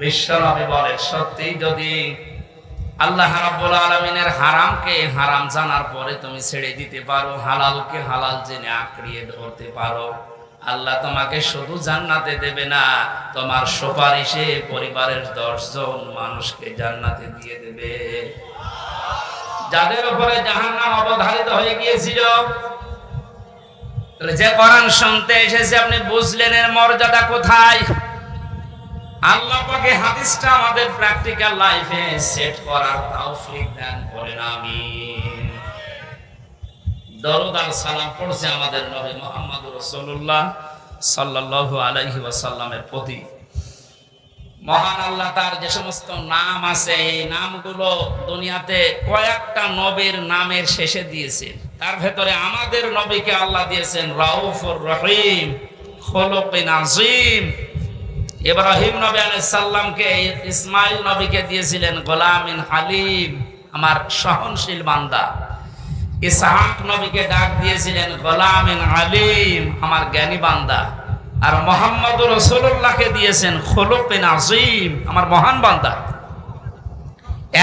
বিশ্বনবী বলেন, সত্যি যদি আল্লাহ রাব্বুল আলামিনের হারামকে হারাম জানার পরে তুমি ছেড়ে দিতে পারো, হালালকে হালাল জেনে আঁকড়িয়ে ধরতে পারো, আল্লাহ তোমাকে শুধু জান্নাতে দেবে না, তোমার সুপারিশে পরিবারের দশজন মানুষকে জান্নাতে দিয়ে দেবে। যাদের উপরে জাহান্নাম অবধারিত হয়ে গিয়েছিল যে কোরআন শুনতে এসেছে, আপনি বুঝলেন এর মর্যাদা কোথায়? আল্লাহ পাকে হাদিসটা আমাদের প্র্যাকটিক্যাল লাইফে সেট করার তৌফিক দান করেন, আমিন। দরুদ আর সালাম পড়ছে আমাদের নবী মুহাম্মদ রাসূলুল্লাহ সাল্লাল্লাহু আলাইহি ওয়াসাল্লামের প্রতি। মহান আল্লাহ তার যে সমস্ত নাম আছে, এই নামগুলো দুনিয়াতে কয়েকটা নবীর নামের শেষে দিয়েছেন। তার ভেতরে আমাদের নবীকে আল্লাহ দিয়েছেন রাউফুর রহিম খোলকিন আজিম ইব্রাহিম নবী আলাইহিস সালামকে, ইসমাইল নবীকে দিয়েছিলেন গোলামিন হালিম, আমার সহনশীল বান্দা। ইসহাক নবীকে ডাক দিয়েছিলেন গোলামিন আলিম আমার জ্ঞানী বান্দা। আর মোহাম্মদ রসুল্লাহকে দিয়েছেন খোলকিন আজিম আমার মহান বান্দা।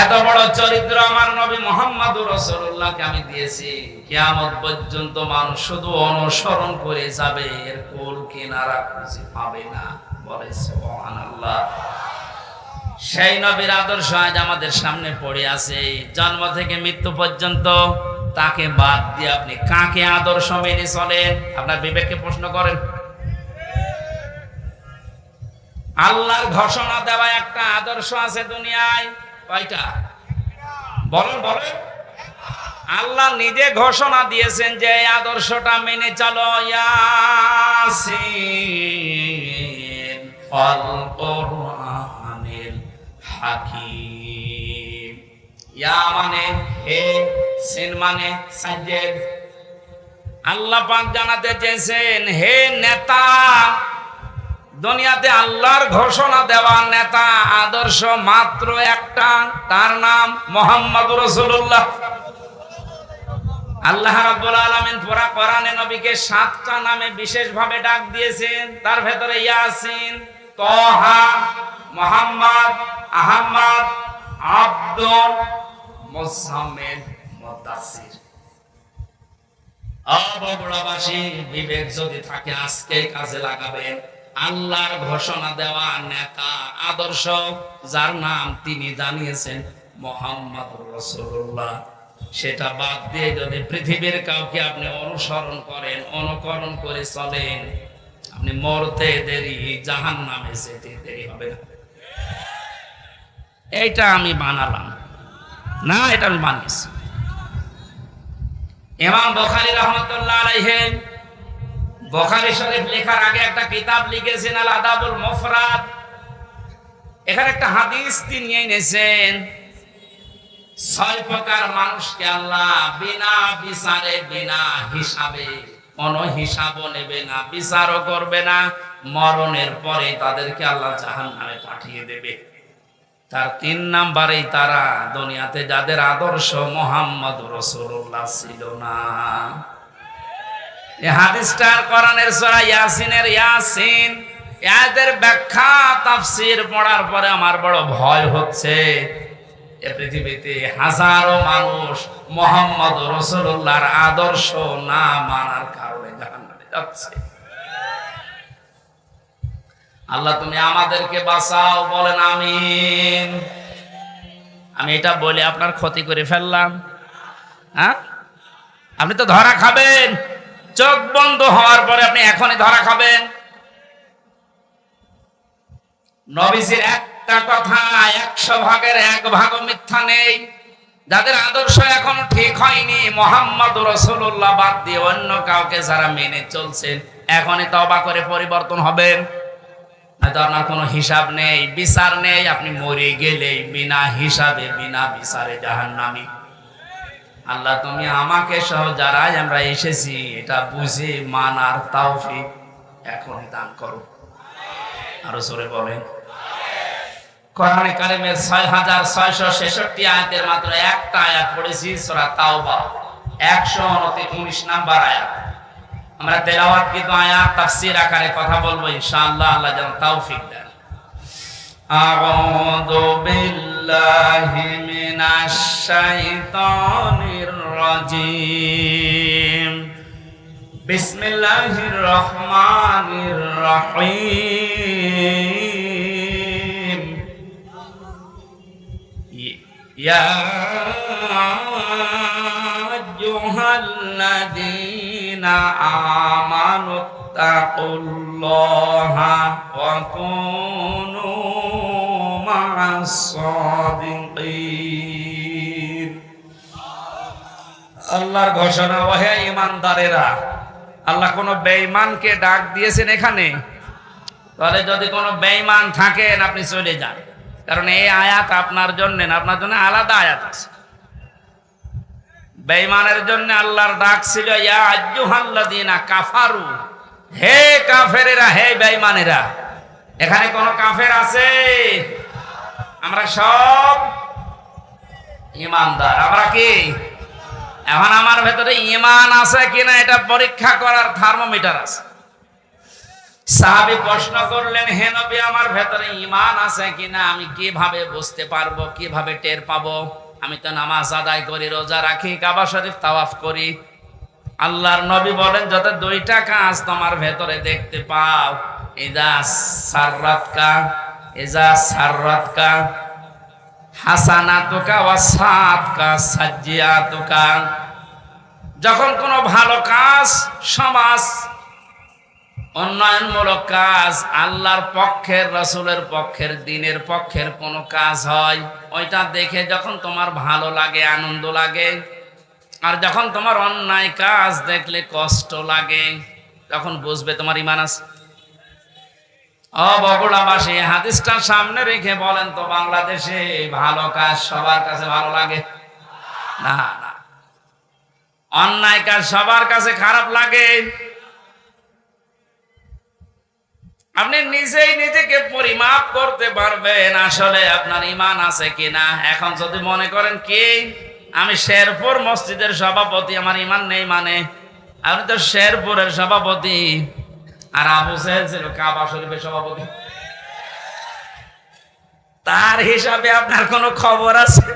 এত বড় চরিত্র আমার নবী মোহাম্মদ রসুল্লাহকে আমি দিয়েছি। কিয়ামত পর্যন্ত মানুষ শুধু অনুসরণ করে যাবে, এর কোল কিনারা খুঁজে পাবে না। বলে, সুবহানাল্লাহ। সেই নবীর আদর্শ আজ আমাদের সামনে পড়ে আছে। জন্ম থেকে মৃত্যু পর্যন্ত তাকে বাদ দিয়ে আপনি কাকে আদর্শ মেনে চলেন? আপনার বিবেককে প্রশ্ন করেন। আল্লাহর ঘোষণা দেওয়া একটা আদর্শ আছে দুনিয়ায়। কয়টা? বলেন বলেন। আল্লাহ নিজে ঘোষণা দিয়েছেন যে আদর্শটা মেনে চলো, ইয়াসিন। কোরআনিল হাকিম। ইয়া মানে হে সিন মানে সাজেদ আল্লাহ পাক জানাতে চেয়েছেন, হে নেতা, দুনিয়াতে আল্লাহর ঘোষণা দেওয়ার নেতা, আদর্শ মাত্র একটা, তার নাম মোহাম্মদ রসুল্লাহ আল্লাহ রাব্বুল আলামিন পুরা কোরআনে নবীকে সাতটা নামে বিশেষভাবে ডাক দিয়েছেন, তার ভেতরে ইয়াসিন তহা মোহাম্মদ আহমদ আব্দুল মুসাম্মেদ মুদাসসির। অবগুড়াবাসী বিবেক যদি থাকে আজকে কাজে লাগাবেন। আল্লাহর ঘোষণা দেওয়া নেতা, আদর্শ, যার নাম তিনি জানিয়েছেন মোহাম্মদ রসুল্লাহ সেটা বাদ দিয়ে যদি পৃথিবীর কাউকে আপনি অনুসরণ করেন, অনুকরণ করে চলেন আপনি মরতে দেরি জাহান নামে যেতে দেরি হবে না। এইটা আমি বানালাম। না, এটা আমি বানিয়েছি। ইমাম বখারি রহমতুল্লাহ আলাইহি বখারি শরীফ লেখার আগে একটা কিতাব লিখেছেন আল আদাবুল মুফরাদ। এখানে একটা হাদিস তিনি এনেছেন, ছয় প্রকার মানুষকে আল্লাহ বিনা বিচারে, বিনা হিসাবে কোন হিসাবও নেবে না, বিচারও করবে না। মরণের পরে তাদেরকে আল্লাহ জাহান নামে পাঠিয়ে দেবে। তার তিন নাম্বারেই তারা দুনিয়াতে যাদের আদর্শ মোহাম্মদ রসুল্লাহ ছিল না। হাদিসটার ইয়াসিনের ইয়াসিন। এদের ব্যাখ্যা, তাফসীর পড়ার পরে আমার বড় ভয় হচ্ছে। পৃথিবীতে হাজারো মানুষ মোহাম্মদ রসুল্লাহর আদর্শ না মানার কারণে জাহান্নামে যাচ্ছে। আল্লাহ, তুমি আমাদেরকে বাঁচাও, বলেন আমিন। আমি এটা বলে আপনার ক্ষতি করে ফেললাম। হ্যাঁ? আপনি তো ধরা খাবেন। চোখ বন্ধ হওয়ার পরে আপনি এখনই ধরা খাবেন। নবীজির একটা কথা, একশো ভাগের এক ভাগ মিথ্যা নেই। যাদের আদর্শ এখনও ঠিক হয়নি মোহাম্মদ রসুল্লাহ বাদ দিয়ে অন্য কাউকে যারা মেনে চলছেন এখনই তবা করে পরিবর্তন হবেন আপনার কোনো হিসাব নেই, বিচার নেই, আপনি মরে গেলেই বিনা হিসাবে, বিনা বিচারে জাহান্নামী। আল্লাহ, তুমি আমাকে সহ যারাই আমরা এসেছি, এটা বুঝে, মানার তাওফিক এখনই দান করো। আরও জোরে বলেন। কোরআনে কারিমের ছয় হাজার ছয়শ ছেষট্টি আয়াতের মাত্র একটা আয়াত পড়েছি সোরা তাওবা একশো উনিশ নাম্বার আয়াত আমরা তেলাওয়াত কিন্তু আয়াত তাফসির আকারে কথা বলবো ইনশাআল্লাহ আল্লাহ যেন তৌফিক দেন أعوذ بالله من الشيطان الرجيم بسم الله الرحمن الرحيم يا أيها الذين آمنوا اتقوا الله وكونوا مع الصادقين আল্লাহর ঘোষণা ওহে ইমানদারেরা আল্লাহ কোন বেঈমানকে ডাক দিয়েছেন এখানে তাহলে যদি কোনো বেঈমান থাকেন আপনি চলে যান কারণ এই আয়াত আপনার জন্য আপনার জন্য আলাদা আয়াত আছে। বেঈমানের জন্য আল্লাহর ডাক ছিল কাফারু হে কাফেরেরা, হে বেঈমানেরা, এখানে কোন কাফের আছে? আমরা সব ইমানদার আমরা কি? এখন আমার ভেতরে ইমান আছে কিনা এটা পরীক্ষা করার থার্মোমিটার আছে। সাহাবি প্রশ্ন করলেন, হে নবী, আমার ভেতরে ইমান আছে কিনা? আমি কীভাবে বুঝতে পারব? কীভাবে টের পাবো? আমি তো নামাজ আদায় করি, রোজা রাখি, কাবা শরীফ তাওয়াফ করি। আল্লাহর নবী বলেন, যত দুইটা কাজ তোমার ভেতরে দেখতে পাও এজা সাররাতকা এজা সাররাতকা, হাসানাতুকা ওয়া সাতকা সাজ্জিয়াতুকা। যখন কোনো ভালো কাজ, সমাজ উন্নয়নমূলক কাজ আল্লাহর পক্ষের, রসুলের পক্ষের, দিনের পক্ষের কোনো কাজ হয়। ওইটা দেখে যখন তোমার ভালো লাগে, আনন্দ লাগে, আর যখন তোমার অন্যায় কাজ দেখলে কষ্ট লাগে, তখন বুঝবে তোমার ইমান আছে। ও বগুড়াবাসী, হাদিসটা সামনে রেখে বলেন তো, বাংলাদেশে ভালো কাজ সবার কাছে ভালো লাগে? না না। অন্যায় কাজ সবার কাছে খারাপ লাগে। আপনি নিজেই নিজেকে পরিমাপ করতে পারবেন আসলে আপনার ইমান আছে কিনা। এখন যদি মনে করেন কি, আমি শেরপুর মসজিদের সভাপতি, আমার ইমান নেই মানে। আপনি তো শেরপুরের সভাপতি। আর আবু সাহেব ছিল কাবা শরীফের সভাপতি। তার হিসাবে আপনার কোনো খবর আছে?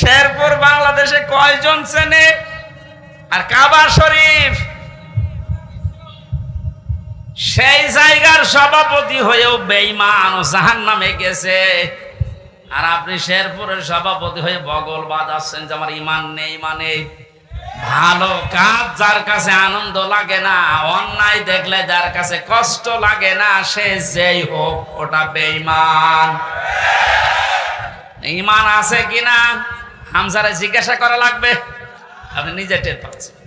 শেরপুর বাংলাদেশে কয়জন চেনে আর কাবা শরীফ? সেই জায়গার সভাপতি হয়েও বেইমান জাহান নামে গেছে। আর আপনি শেরপুরের সভাপতি হয়ে বগল বাজাচ্ছেন যে আমার ইমান নেই মানে ভালো কাজ যার কাছে আনন্দ লাগে না, অন্যায় দেখলে যার কাছে কষ্ট লাগে না, সে যেই হোক ওটা বেইমান ইমান আছে কিনা? হামজারে জিজ্ঞাসা করা লাগবে। আপনি নিজে টের পাচ্ছেন।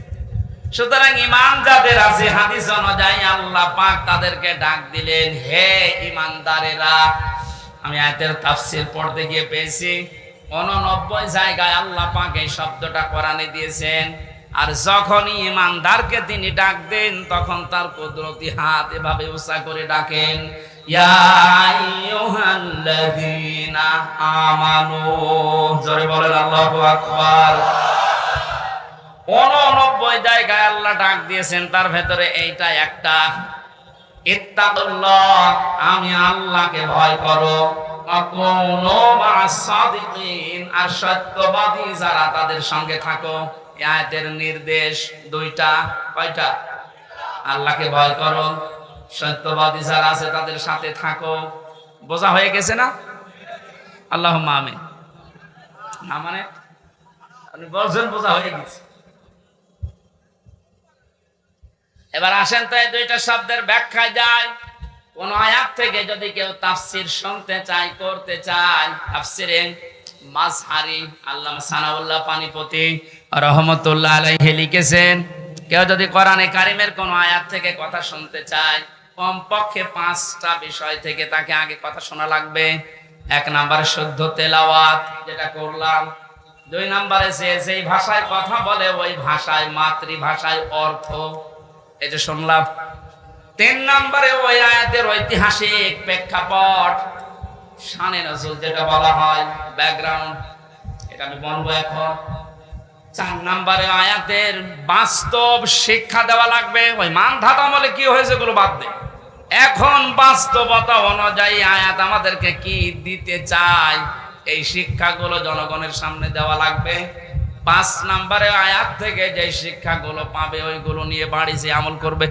সুতরাং ইমান যাদের আছে, হাদিস অনুযায়ী আল্লাহ পাক তাদেরকে ডাক দিলেন, হে ইমানদারেরা, আমি আয়াতের তাফসির পড়তে গিয়ে পেয়েছি। অননব্বই জায়গায় আল্লাহ পাক এই শব্দটা কোরআনে দিয়েছেন, আর যখনই ইমানদারকে তিনি ডাক দেন, তখন তার কুদরতি হাত এভাবে উঁচা করে ডাকেন আমানু। জোরে বলেন আল্লাহু আকবার। উননব্বই জায়গায় আল্লাহ ডাক দিয়েছেন, তার ভেতরে এইটা একটা। আমি আল্লাহকে ভয় করো। আর সত্যবাদী যারা তাদের সঙ্গে থাকো। আয়াতের নির্দেশ দুইটা, কয়টা? আল্লাহকে ভয় করো, সত্যবাদী যারা আছে তাদের সাথে থাকো। বোঝা হয়ে গেছে না? আল্লাহ আমিন। না মানে? বলছেন বোঝা হয়ে গেছে। এবার আসেন তো এই দুইটা শব্দের ব্যাখ্যা যায় কোন আয়াত থেকে যদি কেউ তাফসির শুনতে চায়, করতে চায়, তাফসিরে মাজহারি আল্লামা সানাউল্লাহ পানিপতি রহমতুল্লাহ আলাইহি লিখেছেন, কেউ যদি কোরআনে কারিমের কোন আয়াত থেকে কথা শুনতে চায়, কমপক্ষে পাঁচটা বিষয় থেকে তাকে আগে কথা শোনা লাগবে। এক নম্বরে শুদ্ধ তেলাওয়াত, যেটা করলাম। দুই নম্বরে সে যেই ভাষায় কথা বলে, ওই ভাষায় মাতৃভাষায় অর্থ। এই যে শুনলাম, তিন নম্বরে ওই আয়াতের ঐতিহাসিক প্রেক্ষাপট, শানে নজরুল যেটা বলা হয় ব্যাকগ্রাউন্ড এটা আমি বলব এখন। চার নম্বরে আয়াতের বাস্তব শিক্ষা দেওয়া লাগবে, ওই মান ধাতা আমলে কি হয়েছে গুলো বাদ দে। এখন বাস্তবতা অনুযায়ী আয়াত আমাদেরকে কি দিতে চায়, এই শিক্ষাগুলো জনগণের সামনে দেওয়া লাগবে। পাঁচ নাম্বারে আয়াত থেকে যে শিক্ষাগুলো পাবে, ওইগুলো নিয়ে বাড়ি যে আমল করবে।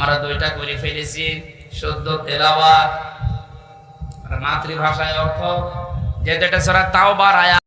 আমরা দুইটা করে ফেলেছি, শুদ্ধ তেলাওয়াত মাতৃভাষায় অর্থ। যেটা সেটা তাও বার আয়াত